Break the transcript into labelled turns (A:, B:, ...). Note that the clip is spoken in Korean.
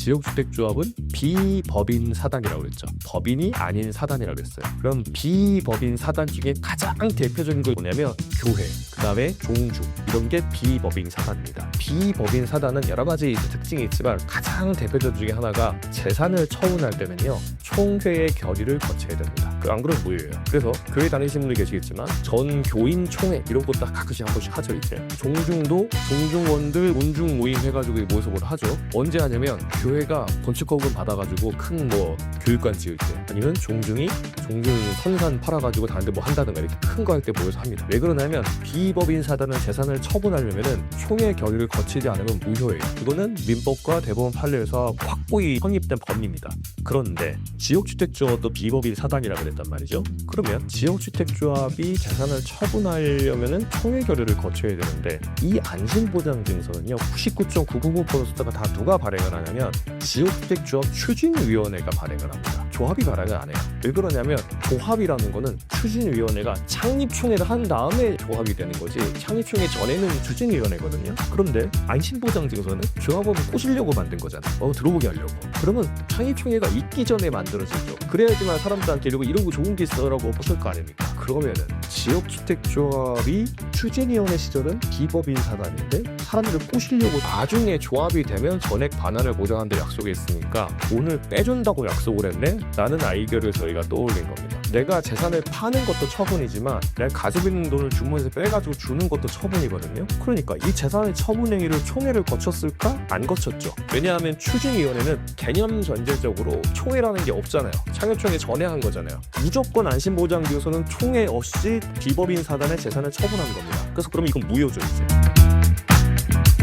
A: 지역주택조합은 비법인 사단이라고 그랬죠. 법인이 아닌 사단이라고 그랬어요. 그럼 비법인 사단 중에 가장 대표적인 게 뭐냐면 교회, 그 다음에 종주 이런 게 비법인 사단입니다. 비법인 사단은 여러 가지 특징이 있지만 가장 대표적 중에 하나가 재산을 처분할 때는요 총회의 결의를 거쳐야 됩니다. 그안 그러면 뭐예요? 그래서 교회 다니시는 분들 계시겠지만 전 교인 총회 이런 거딱 가끔씩 한 번씩 하죠 이제 종중도 종중원들 문중 모임 해가지고 모여서 뭘 하죠. 언제 하냐면 교회가 건축허금 받아가지고 큰 뭐 교육관 지을 때 아니면 종중이 종중 선산 팔아가지고 다른 데 뭐 한다든가 이렇게 큰 거 할 때 모여서 합니다 왜 그러냐면 비법인 사단은 재산을 처분하려면은 총회 결의를 거치지 않으면 무효예요 그거는 민법과 대법원 판례에서 확고히 성립된 법리입니다 그런데 지역주택조합도 비법인 사단이라 그랬단 말이죠. 그러면 지역주택조합이 재산을 처분하려면은 총회 결의를 거쳐야 되는데 이 안심보장증서는요 99.999%가 다 누가 발행을 하냐면 지역주택조합 추진위원회가 발행을 합니다. 조합이 발행을 안 해요. 왜 그러냐면 조합이라는 거는 추진위원회가 창립총회를 한 다음에 조합이 되는 거지 창립총회 전에는 추진위원회거든요. 그런데 안심보장증서는 조합원을 꼬시려고 만든 거잖아. 어 들어보게 하려고. 그러면 창립총회가 있기 전에 만들어지죠. 그래야지만 사람들한테 이러고 이런 거 좋은 게 있어라고 뽑을 거 아닙니까? 그러면은 지역주택조합이 추진위원회 시절은 비법인 사단인데 사람들을 꼬시려고 나중에 조합이 되면 전액 반환을 보장한다 약속했으니까 오늘 빼준다고 약속을 했네? 라는 아이디어를 저희가 떠올린 겁니다. 내가 재산을 파는 것도 처분이지만 내가 가지고 있는 돈을 주문해서 빼가지고 주는 것도 처분이거든요. 그러니까 이 재산의 처분 행위를 총회를 거쳤을까? 안 거쳤죠. 왜냐하면 추진위원회는 개념 전제적으로 총회라는 게 없잖아요. 창협총회 전에 한 거잖아요. 무조건 안심보장기에서는 총회 없이 비법인 사단의 재산을 처분한 겁니다. 그래서 그럼 이건 무효죠 이제.